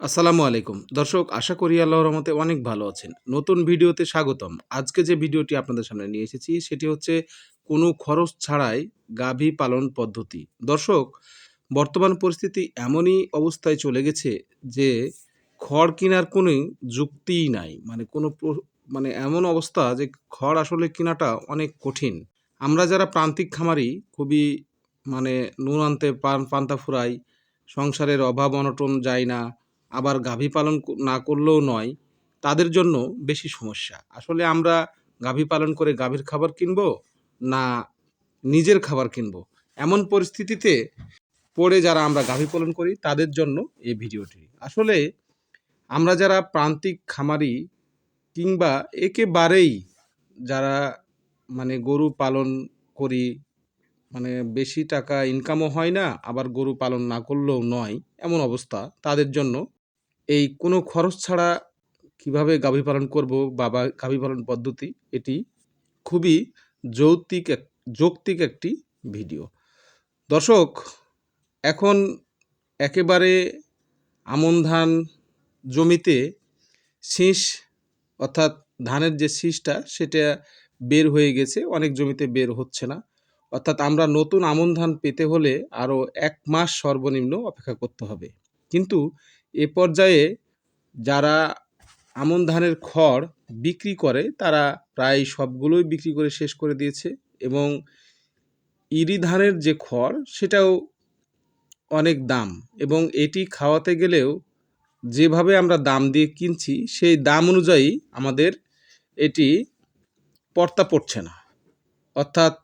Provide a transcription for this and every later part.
আসসালামু আলাইকুম। দর্শক, আশা করি আল্লাহর রহমতে অনেক ভালো আছেন। নতুন ভিডিওতে স্বাগতম। আজকে যে ভিডিওটি আপনাদের সামনে নিয়ে এসেছি, সেটি হচ্ছে কোনো খরচ ছাড়াই গাভী পালন পদ্ধতি। দর্শক, বর্তমান পরিস্থিতি এমনই অবস্থায় চলে গেছে যে খড় কেনার কোনো যুক্তিই নাই। মানে কোনো মানে এমন অবস্থা যে খড় আসলে কেনাটা অনেক কঠিন। আমরা যারা প্রান্তিক খামারি, খুবই মানে নুন আনতে পান, পান্তা ফুরাই, সংসারের অভাব অনটন যায় না আবার গাভী পালন না করলেও নয়, তাদের জন্য বেশি সমস্যা। আসলে আমরা গাভী পালন করে গাভীর খাবার কিনবো না নিজের খাবার কিনবো? এমন পরিস্থিতিতে পড়ে যারা আমরা গাভী পালন করি, তাদের জন্য এই ভিডিওটি। আসলে আমরা যারা প্রান্তিক খামারি কিংবা একেবারেই যারা মানে গরু পালন করি মানে বেশি টাকা ইনকামও হয় না, আবার গরু পালন না করলেও নয়, এমন অবস্থা, তাদের জন্য এই কোনো খরচ ছাড়া কীভাবে গাভী পালন করব বা গাভী পালন পদ্ধতি, এটি খুবই যৌক্তিক এক, যৌক্তিক একটি ভিডিও। দর্শক, এখন একেবারে আমন ধান জমিতে শীষ, অর্থাৎ ধানের যে শীষটা, সেটা বের হয়ে গেছে, অনেক জমিতে বের হচ্ছে না। অর্থাৎ আমরা নতুন আমন ধান পেতে হলে আরও এক মাস সর্বনিম্ন অপেক্ষা করতে হবে। কিন্তু এ পর্যায়ে যারা আমন ধানের খড় বিক্রি করে, তারা প্রায় সবগুলোই বিক্রি করে শেষ করে দিয়েছে এবং ইরি ধানের যে খড়, সেটাও অনেক দাম এবং এটি খাওয়াতে গেলেও যেভাবে আমরা দাম দিয়ে কিনছি, সেই দাম অনুযায়ী আমাদের এটি পর্তা পড়ছে না। অর্থাৎ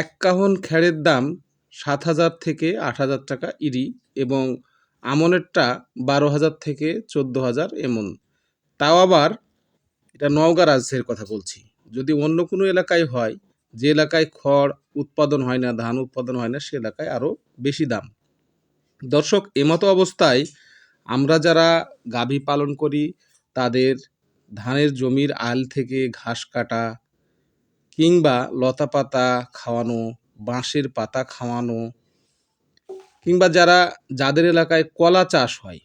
এক কাহন খ্যাড়ের দাম সাত হাজার থেকে আট হাজার টাকা ইরি এবং আমনেরটা বারো হাজার থেকে চোদ্দ হাজার এমন। তাও আবার এটা নওগাঁ রাজশাহীর কথা বলছি। যদি অন্য কোনো এলাকায় হয়, যে এলাকায় খড় উৎপাদন হয় না, ধান উৎপাদন হয় না, সে এলাকায় আরও বেশি দাম। দর্শক, এমতো অবস্থায় আমরা যারা গাভী পালন করি, তাদের ধানের জমির আল থেকে ঘাস কাটা কিংবা লতা পাতা খাওয়ানো, বাঁশের পাতা খাওয়ানো কিংবা যারা যাদের এলাকায় কলা চাষ হয়,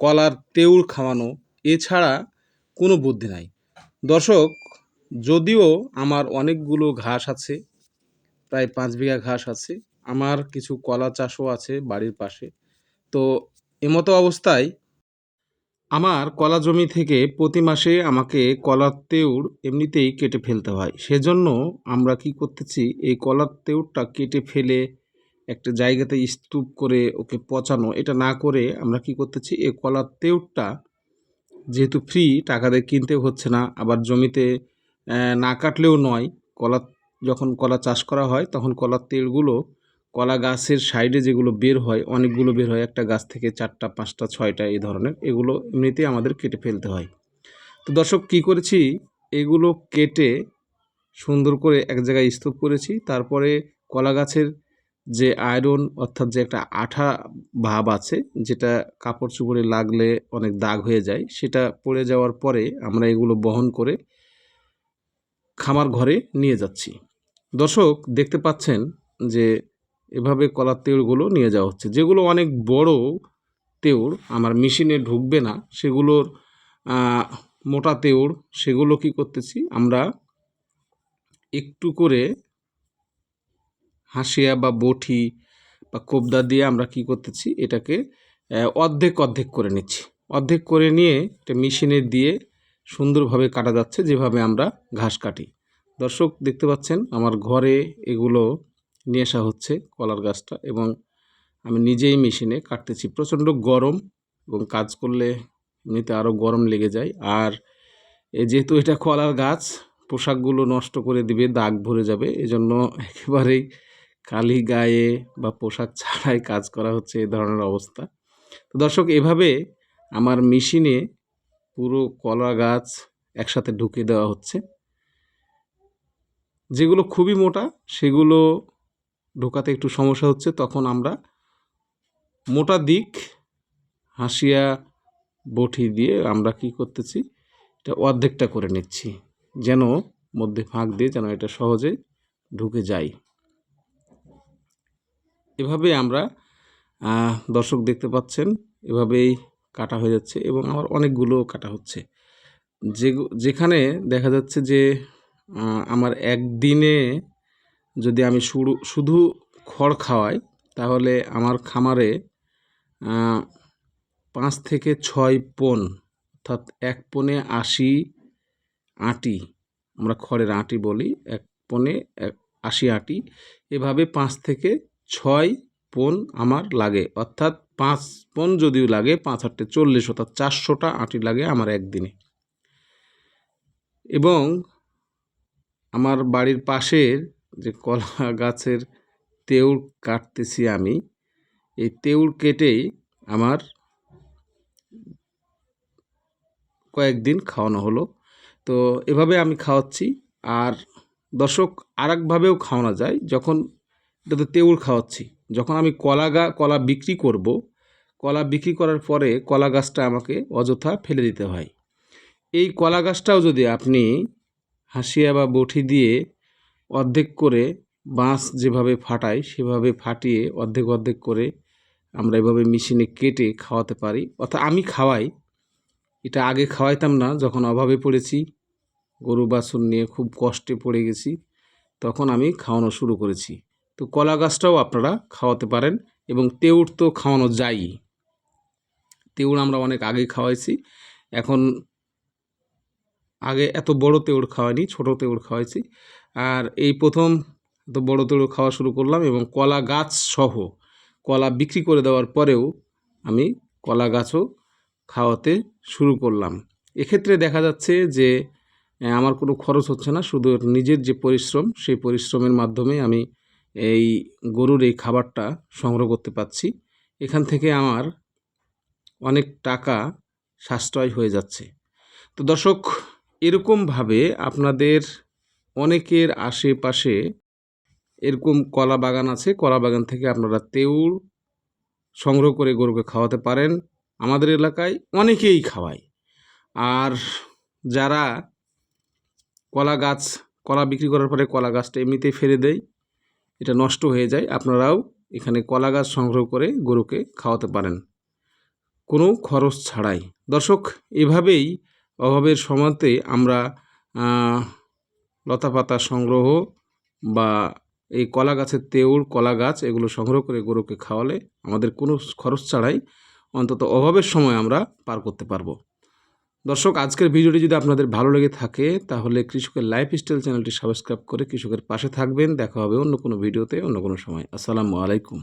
কলার তেউল খাওয়ানো, এছাড়া কোনো বুদ্ধি নাই। দর্শক, যদিও আমার অনেকগুলো ঘাস আছে, প্রায় পাঁচ বিঘা ঘাস আছে, আমার কিছু কলা চাষও আছে বাড়ির পাশে। তো এমতো অবস্থায় আমার কলা জমি থেকে প্রতি মাসে আমাকে কলার তেউড় এমনিতেই কেটে ফেলতে হয়। সেজন্য আমরা কি করতেছি, এই কলার তেউড়টা কেটে ফেলে একটা জায়গাতে স্তূপ করে ওকে পচানো, এটা না করে আমরা কি করতেছি, এ কলার তেউড়টা যেহেতু ফ্রি টাকা দিয়ে কিনতেও হচ্ছে না, আবার জমিতে না কাটলেও নয় কলা যখন কলা চাষ করা হয়, তখন কলার তেলগুলো কলা গাছের সাইডে যেগুলো বের হয়, অনেকগুলো বের হয়, একটা গাছ থেকে চারটা, পাঁচটা, ছয়টা, এই ধরনের, এগুলো এমনিতেই আমাদের কেটে ফেলতে হয়। তো দর্শক, কী করেছি, এগুলো কেটে সুন্দর করে এক জায়গায় স্তূপ করেছি, তারপরে কলা গাছের যে আয়রন অর্থাৎ যে একটা আঠা ভাব আছে, যেটা কাপড় চোপড়ে লাগলে অনেক দাগ হয়ে যায়, সেটা পড়ে যাওয়ার পরে আমরা এগুলো বহন করে খামার ঘরে নিয়ে যাচ্ছি। দর্শক, দেখতে পাচ্ছেন যে এভাবে কলার তেউড়গুলো নিয়ে যাওয়া হচ্ছে। যেগুলো অনেক বড় তেউড় আমার মেশিনে ঢুকবে না, সেগুলোর মোটা তেউড় সেগুলো কি করতেছি? আমরা একটু করে হাসিয়া বা বটি বা কোবদা দিয়ে আমরা কি করতেছি? এটাকে অর্ধেক অর্ধেক করে নিচ্ছি। অর্ধেক করে নিয়ে এটা মেশিনে দিয়ে সুন্দরভাবে কাটা যাচ্ছে, যেভাবে আমরা ঘাস কাটি। দর্শক, দেখতে পাচ্ছেন, আমার ঘরে এগুলো নিয়ে আসা হচ্ছে, কলার গাছটা, এবং আমি নিজেই মেশিনে কাটতেছি। প্রচণ্ড গরম, এবং কাজ করলে এমনিতে আরও গরম লেগে যায়। আর যেহেতু এটা কলার গাছ, পোশাকগুলো নষ্ট করে দিবে, দাগ ভরে যাবে, এজন্য একেবারেই খালি গায়ে বা পোশাক ছাড়াই কাজ করা হচ্ছে এ ধরনের অবস্থা। তো দর্শক, এভাবে আমার মেশিনে পুরো কলা গাছ একসাথে ঢুকে দেওয়া হচ্ছে। যেগুলো খুবই মোটা, সেগুলো ঢোকাতে একটু সমস্যা হচ্ছে। তখন আমরা মোটা দিক, হাসিয়া বটি দিয়ে আমরা কি করতেছি, এটা অর্ধেকটা করে নিচ্ছি। যেন মধ্যে ফাঁক দিয়ে যেন এটা সহজে ঢুকে যায়। এভাবে আমরা দর্শক দেখতে পাচ্ছেন, এভাবেই কাটা হয়ে যাচ্ছে এবং আমার অনেকগুলো কাটা হচ্ছে। যে যেখানে দেখা যাচ্ছে যে আমার একদিনে যদি আমি শুরু, শুধু খড় খাওয়াই, তাহলে আমার খামারে পাঁচ থেকে ছয় পন অর্থাৎ এক পনে আশি আটি, আমরা খড়ের আটি বলি, এক পনে আশি আটি, এভাবে পাঁচ থেকে ছয় পন আমার লাগে। অর্থাৎ পাঁচ পন যদিও লাগে, পাঁচ আটটে চল্লিশ, অর্থাৎ চারশোটা আটি লাগে আমার একদিনে। এবং আমার বাড়ির পাশের যে কলা গাছের তেউড় কাটতেছি আমি, এই তেউড় কেটেই আমার কয়েকদিন খাওয়ানো হলো। তো এভাবে আমি খাওয়াচ্ছি। আর দর্শক আরেকভাবেও খাওয়ানো যায়। যখন এটা তো তেউড় খাওয়াচ্ছি। যখন আমি কলা গা, কলা বিক্রি করব, কলা বিক্রি করার পরে কলা গাছটা আমাকে অযথা ফেলে দিতে হয়। এই কলা গাছটাও যদি আপনি হাসিয়া বা বটি দিয়ে অর্ধেক করে বাঁশ যেভাবে ফাটাই, সেভাবে ফাটিয়ে অর্ধেক অর্ধেক করে আমরা এভাবে মেশিনে কেটে খাওয়াতে পারি। অর্থাৎ আমি খাওয়াই, এটা আগে খাওয়াইতাম না, যখন অভাবে পড়েছি, গরু বাছুর নিয়ে খুব কষ্টে পড়ে গেছি, তখন আমি খাওয়ানো শুরু করেছি। তো কলা গাছটাও আপনারা খাওয়াতে পারেন এবং তেউড় তো খাওয়ানো যায়ই তেউড় আমরা অনেক আগে খাওয়াইছি। এখন আগে এত বড় তেউড় খাওয়াইনি, ছোট তেউড় খাওয়াইছি। আর এই প্রথম তো বড় তেউড় খাওয়া শুরু করলাম এবং কলা গাছ সহ কলা বিক্রি করে দেওয়ার পরেও আমি কলা গাছও খাওয়াতে শুরু করলাম। এক্ষেত্রে দেখা যাচ্ছে যে আমার কোনো খরচ হচ্ছে না, শুধু নিজের যে পরিশ্রম, সেই পরিশ্রমের মাধ্যমে আমি এই গরুর এই খাবারটা সংগ্রহ করতে পারছি। এখান থেকে আমার অনেক টাকা সাশ্রয় হয়ে যাচ্ছে। তো দর্শক, এরকমভাবে আপনাদের অনেকের আশেপাশে এরকম কলা বাগান আছে। কলা বাগান থেকে আপনারা তেউর সংগ্রহ করে গরুকে খাওয়াতে পারেন। আমাদের এলাকায় অনেকেই খাওয়ায়। আর যারা কলা গাছ, কলা বিক্রি করার পরে কলা গাছটা এমনিতেই ফেলে দেয় এটা নষ্ট হয়ে যায়, আপনারাও এখানে কলা গাছ সংগ্রহ করে গরুকে খাওয়াতে পারেন। কোনো খরচ ছাড়াই। দর্শক, এভাবেই অভাবের সময়তে আমরা লতাপাতা সংগ্রহ বা এই কলা গাছের তেউর, কলা গাছ এগুলো সংগ্রহ করে গরুকে খাওয়ালে আমাদের কোনো খরচ ছাড়াই অন্তত অভাবের সময় আমরা পার করতে পারব। দর্শক, আজকের ভিডিওটি যদি আপনাদের ভালো লেগে থাকে, তাহলে কৃষকের লাইফ স্টাইল চ্যানেলটি সাবস্ক্রাইব করে কৃষকের পাশে থাকবেন। দেখা হবে অন্য কোনো ভিডিওতে, অন্য কোনো সময়। আসসালামু আলাইকুম।